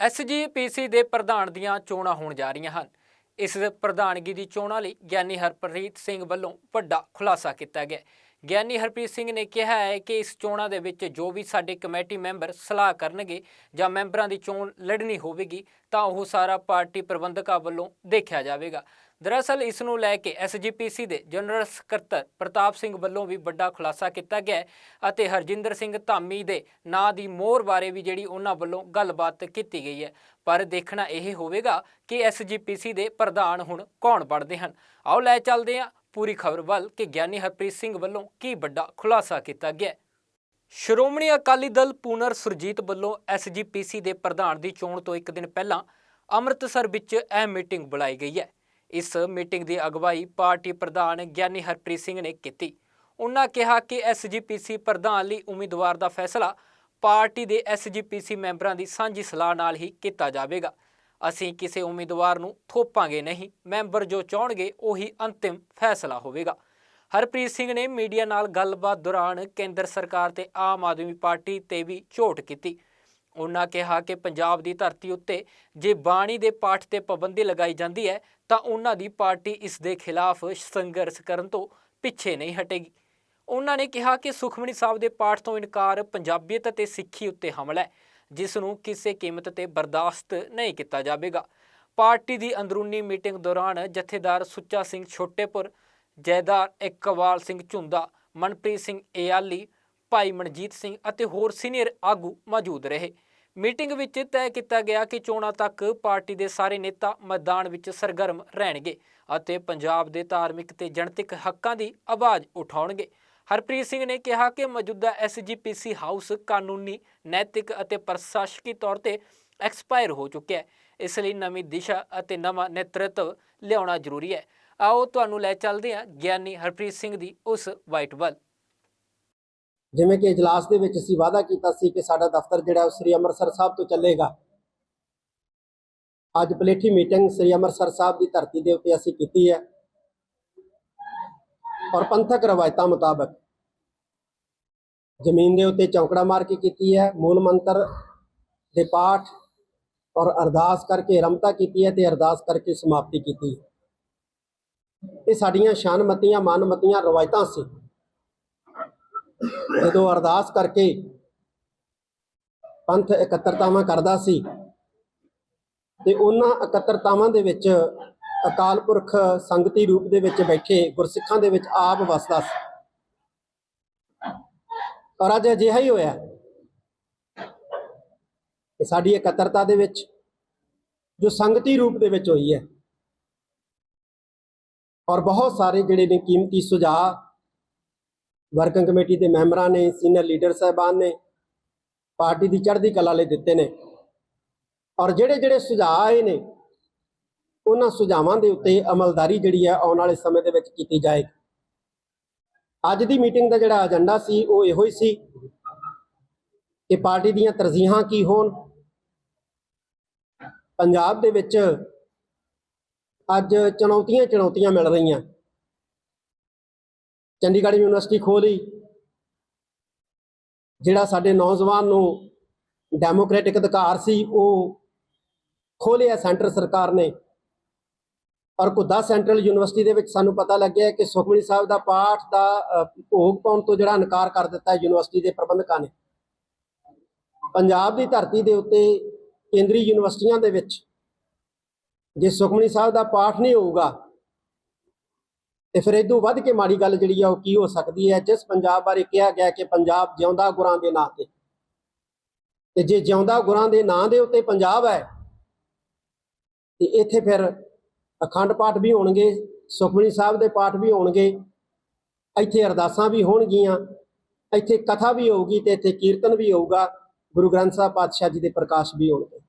SGPC ਦੇ ਪ੍ਰਧਾਨ ਦੀਆਂ ਚੋਣਾਂ ਹੋਣ ਜਾ ਰਹੀਆਂ ਹਨ। ਇਸ ਪ੍ਰਧਾਨਗੀ ਦੀ ਚੋਣਾਂ ਲਈ ਗਿਆਨੀ ਹਰਪ੍ਰੀਤ ਸਿੰਘ ਵੱਲੋਂ ਵੱਡਾ ਖੁਲਾਸਾ ਕੀਤਾ ਗਿਆ। ਗਿਆਨੀ ਹਰਪ੍ਰੀਤ ਸਿੰਘ ਨੇ ਕਿਹਾ ਹੈ ਕਿ ਇਸ ਚੋਣਾਂ ਦੇ ਵਿੱਚ ਜੋ ਵੀ ਸਾਡੇ ਕਮੇਟੀ ਮੈਂਬਰ ਸਲਾਹ ਕਰਨਗੇ ਜਾਂ ਮੈਂਬਰਾਂ ਦੀ ਚੋਣ ਲੜਨੀ ਹੋਵੇਗੀ, ਤਾਂ ਉਹ ਸਾਰਾ ਪਾਰਟੀ ਪ੍ਰਬੰਧਕਾਂ ਵੱਲੋਂ ਦੇਖਿਆ ਜਾਵੇਗਾ। ਦਰਅਸਲ ਇਸ ਨੂੰ ਲੈ ਕੇ ਐਸਜੀਪੀਸੀ ਦੇ ਜਨਰਲ ਸਕੱਤਰ ਪ੍ਰਤਾਪ ਸਿੰਘ ਵੱਲੋਂ ਵੀ ਵੱਡਾ ਖੁਲਾਸਾ ਕੀਤਾ ਗਿਆ ਅਤੇ ਹਰਜਿੰਦਰ ਸਿੰਘ ਧਾਮੀ ਦੇ ਨਾਂ ਦੀ ਮੋਹਰ ਬਾਰੇ ਵੀ ਜਿਹੜੀ ਉਹਨਾਂ ਵੱਲੋਂ ਗੱਲਬਾਤ ਕੀਤੀ ਗਈ ਹੈ। ਪਰ ਦੇਖਣਾ ਇਹ ਹੋਵੇਗਾ ਕਿ ਐਸਜੀਪੀਸੀ ਦੇ ਪ੍ਰਧਾਨ ਹੁਣ ਕੌਣ ਬਣਦੇ ਹਨ। ਆਓ ਲੈ ਚੱਲਦੇ ਹਾਂ ਪੂਰੀ ਖਬਰ ਵੱਲ ਕਿ ਗਿਆਨੀ ਹਰਪ੍ਰੀਤ ਸਿੰਘ ਵੱਲੋਂ ਕੀ ਵੱਡਾ ਖੁਲਾਸਾ ਕੀਤਾ ਗਿਆ ਸ਼੍ਰੋਮਣੀ ਅਕਾਲੀ ਦਲ ਪੂਨਰ ਸੁਰਜੀਤ ਵੱਲੋਂ ਐਸਜੀਪੀਸੀ ਦੇ ਪ੍ਰਧਾਨ ਦੀ ਚੋਣ ਤੋਂ ਇੱਕ ਦਿਨ ਪਹਿਲਾਂ ਅੰਮ੍ਰਿਤਸਰ ਵਿੱਚ ਇਹ ਮੀਟਿੰਗ ਬੁਲਾਈ ਗਈ ਹੈ। ਇਸ ਮੀਟਿੰਗ ਦੀ ਅਗਵਾਈ ਪਾਰਟੀ ਪ੍ਰਧਾਨ ਗਿਆਨੀ ਹਰਪ੍ਰੀਤ ਸਿੰਘ ਨੇ ਕੀਤੀ। ਉਹਨਾਂ ਕਿਹਾ ਕਿ ਐਸਜੀਪੀਸੀ ਪ੍ਰਧਾਨ ਲਈ ਉਮੀਦਵਾਰ ਦਾ ਫੈਸਲਾ ਪਾਰਟੀ ਦੇ ਐਸਜੀਪੀਸੀ ਮੈਂਬਰਾਂ ਦੀ ਸਾਂਝੀ ਸਲਾਹ ਨਾਲ ਹੀ ਕੀਤਾ ਜਾਵੇਗਾ। ਅਸੀਂ ਕਿਸੇ ਉਮੀਦਵਾਰ ਨੂੰ ਥੋਪਾਂਗੇ ਨਹੀਂ, ਮੈਂਬਰ ਜੋ ਚਾਹਣਗੇ ਉਹੀ ਅੰਤਿਮ ਫੈਸਲਾ ਹੋਵੇਗਾ। ਹਰਪ੍ਰੀਤ ਸਿੰਘ ਨੇ ਮੀਡੀਆ ਨਾਲ ਗੱਲਬਾਤ ਦੌਰਾਨ ਕੇਂਦਰ ਸਰਕਾਰ ਤੇ ਆਮ ਆਦਮੀ ਪਾਰਟੀ ਤੇ ਵੀ ਝੋਟ ਕੀਤੀ। ਉਹਨਾਂ ਕਿਹਾ ਕਿ ਪੰਜਾਬ ਦੀ ਧਰਤੀ ਉੱਤੇ ਜੇ ਬਾਣੀ ਦੇ ਪਾਠ ਤੇ ਪਾਬੰਦੀ ਲਗਾਈ ਜਾਂਦੀ ਹੈ, ਤਾਂ ਉਹਨਾਂ ਦੀ ਪਾਰਟੀ ਇਸ ਦੇ ਖਿਲਾਫ ਸੰਘਰਸ਼ ਕਰਨ ਤੋਂ ਪਿੱਛੇ ਨਹੀਂ ਹਟੇਗੀ। ਉਹਨਾਂ ਨੇ ਕਿਹਾ ਕਿ ਸੁਖਮਨੀ ਸਾਹਿਬ ਦੇ ਪਾਠ ਤੋਂ ਇਨਕਾਰ ਪੰਜਾਬੀਅਤ ਅਤੇ ਸਿੱਖੀ ਉੱਤੇ ਹਮਲਾ ਹੈ। ਜਿਸ ਨੂੰ ਕਿਸੇ ਕੀਮਤ ਤੇ ਬਰਦਾਸ਼ਤ ਨਹੀਂ ਕੀਤਾ ਜਾਵੇਗਾ। ਪਾਰਟੀ ਦੀ ਅੰਦਰੂਨੀ ਮੀਟਿੰਗ ਦੌਰਾਨ ਜਥੇਦਾਰ ਸੁੱਚਾ ਸਿੰਘ ਛੋਟੇਪੁਰ, ਜੈਦਾਰ ਇਕਵਾਲ ਸਿੰਘ ਝੁੰਦਾ, ਮਨਪ੍ਰੀਤ ਸਿੰਘ ਏਆਲੀ, ਭਾਈ ਮਨਜੀਤ ਸਿੰਘ ਅਤੇ ਹੋਰ ਸੀਨੀਅਰ ਆਗੂ ਮੌਜੂਦ ਰਹੇ। ਮੀਟਿੰਗ ਵਿੱਚ ਤੈਅ ਕੀਤਾ ਗਿਆ ਕਿ ਚੋਣਾਂ ਤੱਕ ਪਾਰਟੀ ਦੇ ਸਾਰੇ ਨੇਤਾ ਮੈਦਾਨ ਵਿੱਚ ਸਰਗਰਮ ਰਹਿਣਗੇ ਅਤੇ ਪੰਜਾਬ ਦੇ ਧਾਰਮਿਕ ਤੇ ਜਨਤਕ ਹੱਕਾਂ ਦੀ ਆਵਾਜ਼ ਉਠਾਉਣਗੇ। ਹਰਪ੍ਰੀਤ ਸਿੰਘ ਨੇ ਕਿਹਾ ਕਿ ਮੌਜੂਦਾ ਐਸਜੀਪੀਸੀ ਹਾਊਸ ਕਾਨੂੰਨੀ, ਨੈਤਿਕ ਅਤੇ ਪ੍ਰਸ਼ਾਸਕੀ ਤੌਰ ਤੇ ਐਕਸਪਾਇਰ ਹੋ ਚੁੱਕਿਆ ਹੈ। ਇਸ ਲਈ ਨਵੀਂ ਦਿਸ਼ਾ ਅਤੇ ਨਵਾਂ ਨੇਤਰਤਵ ਲਿਆਉਣਾ ਜ਼ਰੂਰੀ ਹੈ। ਆਓ ਤੁਹਾਨੂੰ ਲੈ ਚੱਲਦੇ ਹਾਂ ਗਿਆਨੀ ਹਰਪ੍ਰੀਤ ਸਿੰਘ ਦੀ ਉਸ ਵਾਈਟ ਵੱਲ ਜਿਵੇਂ ਕਿ ਇਜਲਾਸ ਦੇ ਵਿੱਚ ਅਸੀਂ ਵਾਅਦਾ ਕੀਤਾ ਸੀ ਕਿ ਸਾਡਾ ਦਫ਼ਤਰ ਜਿਹੜਾ ਉਹ ਸ੍ਰੀ ਅੰਮ੍ਰਿਤਸਰ ਸਾਹਿਬ ਤੋਂ ਚੱਲੇਗਾ। ਅੱਜ ਪਲੇਠੀ ਮੀਟਿੰਗ ਸ੍ਰੀ ਅੰਮ੍ਰਿਤਸਰ ਸਾਹਿਬ ਦੀ ਧਰਤੀ ਦੇ ਉੱਤੇ ਅਸੀਂ ਕੀਤੀ ਹੈ। ਔਰ ਪੰਥਕ ਰਵਾਇਤਾਂ ਮੁਤਾਬਕ ਜ਼ਮੀਨ ਦੇ ਉੱਤੇ ਚੌਂਕੜਾ ਮਾਰ ਕੇ ਕੀਤੀ ਹੈ, ਮੂਲ ਮੰਤਰ ਦੇ ਪਾਠ ਔਰ ਅਰਦਾਸ ਕਰਕੇ ਰਮਤਾ ਕੀਤੀ ਹੈ ਤੇ ਅਰਦਾਸ ਕਰਕੇ ਸਮਾਪਤੀ ਕੀਤੀ ਇਹ ਸਾਡੀਆਂ ਸ਼ਾਨਮਤੀਆਂ, ਮਾਨਮਤੀਆਂ ਰਵਾਇਤਾਂ ਸੀ। ਜਦੋਂ ਅਰਦਾਸ ਕਰਕੇ ਪੰਥ ਇਕੱਤਰਤਾਵਾਂ ਕਰਦਾ ਸੀ ਤੇ ਉਹਨਾਂ ਇਕੱਤਰਤਾਵਾਂ ਦੇ ਵਿੱਚ ਅਕਾਲ ਪੁਰਖ ਸੰਗਤੀ ਰੂਪ ਦੇ ਵਿੱਚ ਬੈਠੇ ਗੁਰਸਿੱਖਾਂ ਦੇ ਵਿੱਚ ਆਪ ਵਸਦਾ ਸੀ। ਔਰ ਅੱਜ ਅਜਿਹਾ ਹੀ ਹੋਇਆ ਕਿ ਸਾਡੀ ਇਕੱਤਰਤਾ ਦੇ ਵਿੱਚ, ਜੋ ਸੰਗਤੀ ਰੂਪ ਦੇ ਵਿੱਚ ਹੋਈ ਹੈ, ਔਰ ਬਹੁਤ ਸਾਰੇ ਜਿਹੜੇ ਨੇ ਕੀਮਤੀ ਸੁਝਾਅ ਵਰਕਿੰਗ ਕਮੇਟੀ ਦੇ ਮੈਂਬਰਾਂ ਨੇ ਸੀਨੀਅਰ ਲੀਡਰ ਸਾਹਿਬਾਨ ਨੇ, ਪਾਰਟੀ ਦੀ ਚੜ੍ਹਦੀ ਕਲਾ ਲਈ ਦਿੱਤੇ ਨੇ, ਔਰ ਜਿਹੜੇ ਜਿਹੜੇ ਸੁਝਾਅ ਆਏ ਨੇ, ਉਹਨਾਂ ਸੁਝਾਵਾਂ ਦੇ ਉੱਤੇ ਅਮਲਦਾਰੀ ਜਿਹੜੀ ਹੈ ਆਉਣ ਵਾਲੇ ਸਮੇਂ ਦੇ ਵਿੱਚ ਕੀਤੀ ਜਾਏਗੀ। ਅੱਜ ਦੀ ਮੀਟਿੰਗ ਦਾ ਜਿਹੜਾ ਏਜੰਡਾ ਸੀ, ਉਹ ਇਹੋ ਹੀ ਸੀ ਕਿ ਪਾਰਟੀ ਦੀਆਂ ਤਰਜੀਹਾਂ ਕੀ ਹੋਣ। ਪੰਜਾਬ ਦੇ ਵਿੱਚ ਅੱਜ ਚੁਣੌਤੀਆਂ ਚੁਣੌਤੀਆਂ ਮਿਲ ਰਹੀਆਂ। ਚੰਡੀਗੜ੍ਹ ਯੂਨੀਵਰਸਿਟੀ ਖੋਲੀ ਜਿਹੜਾ ਸਾਡੇ ਨੌਜਵਾਨ ਨੂੰ ਡੈਮੋਕ੍ਰੈਟਿਕ ਅਧਿਕਾਰ ਸੀ, ਉਹ ਖੋਲਿਆ ਸੈਂਟਰ ਸਰਕਾਰ ਨੇ। ਔਰ ਕੁੱਦਾ ਸੈਂਟਰਲ ਯੂਨੀਵਰਸਿਟੀ ਦੇ ਵਿੱਚ ਸਾਨੂੰ ਪਤਾ ਲੱਗਿਆ ਕਿ ਸੁਖਮਨੀ ਸਾਹਿਬ ਦਾ ਪਾਠ ਦਾ ਭੋਗ ਪਾਉਣ ਤੋਂ ਜਿਹੜਾ ਇਨਕਾਰ ਕਰ ਦਿੱਤਾ ਯੂਨੀਵਰਸਿਟੀ ਦੇ ਪ੍ਰਬੰਧਕਾਂ ਨੇ। ਪੰਜਾਬ ਦੀ ਧਰਤੀ ਦੇ ਉੱਤੇ ਕੇਂਦਰੀ ਯੂਨੀਵਰਸਿਟੀਆਂ ਦੇ ਵਿੱਚ ਜੇ ਸੁਖਮਨੀ ਸਾਹਿਬ ਦਾ ਪਾਠ ਨਹੀਂ ਹੋਊਗਾ, ਤੇ ਫਿਰ ਇਦੋਂ ਵੱਧ ਕੇ ਮਾੜੀ ਗੱਲ ਜਿਹੜੀ ਆ ਉਹ ਕੀ ਹੋ ਸਕਦੀ ਹੈ? ਜਿਸ ਪੰਜਾਬ ਬਾਰੇ ਕਿਹਾ ਗਿਆ ਕਿ ਪੰਜਾਬ ਜਿਉਂਦਾ ਗੁਰਾਂ ਦੇ ਨਾਂ ਤੇ। ਤੇ ਜੇ ਜਿਉਂਦਾ ਗੁਰਾਂ ਦੇ ਨਾਂ ਦੇ ਉੱਤੇ ਪੰਜਾਬ ਹੈ, ਤੇ ਇੱਥੇ ਫਿਰ ਅਖੰਡ ਪਾਠ ਵੀ ਹੋਣਗੇ, ਸੁਖਮਨੀ ਸਾਹਿਬ ਦੇ ਪਾਠ ਵੀ ਹੋਣਗੇ, ਇੱਥੇ ਅਰਦਾਸਾਂ ਵੀ ਹੋਣਗੀਆਂ, ਇੱਥੇ ਕਥਾ ਵੀ ਹੋਊਗੀ ਤੇ ਇੱਥੇ ਕੀਰਤਨ ਵੀ ਹੋਊਗਾ, ਗੁਰੂ ਗ੍ਰੰਥ ਸਾਹਿਬ ਪਾਤਸ਼ਾਹ ਜੀ ਦੇ ਪ੍ਰਕਾਸ਼ ਵੀ ਹੋਣਗੇ।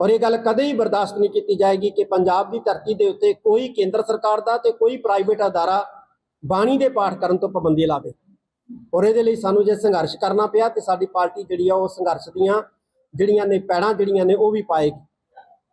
ਔਰ ਇਹ ਗੱਲ ਕਦੇ ਹੀ ਬਰਦਾਸ਼ਤ ਨਹੀਂ ਕੀਤੀ ਜਾਏਗੀ ਕਿ ਪੰਜਾਬ ਦੀ ਧਰਤੀ ਦੇ ਉੱਤੇ ਕੋਈ ਕੇਂਦਰ ਸਰਕਾਰ ਦਾ ਤੇ ਕੋਈ ਪ੍ਰਾਈਵੇਟ ਅਦਾਰਾ ਬਾਣੀ ਦੇ ਪਾਠ ਕਰਨ ਤੋਂ ਪਾਬੰਦੀ ਲਾਵੇ। ਔਰ ਇਹਦੇ ਲਈ ਸਾਨੂੰ ਜੇ ਸੰਘਰਸ਼ ਕਰਨਾ ਪਿਆ ਤੇ ਸਾਡੀ ਪਾਰਟੀ ਜਿਹੜੀ ਆ ਉਹ ਸੰਘਰਸ਼ ਦੀਆਂ ਜਿਹੜੀਆਂ ਨੇ ਪੈੜਾਂ ਜਿਹੜੀਆਂ ਨੇ ਉਹ ਵੀ ਪਾਏਗੀ।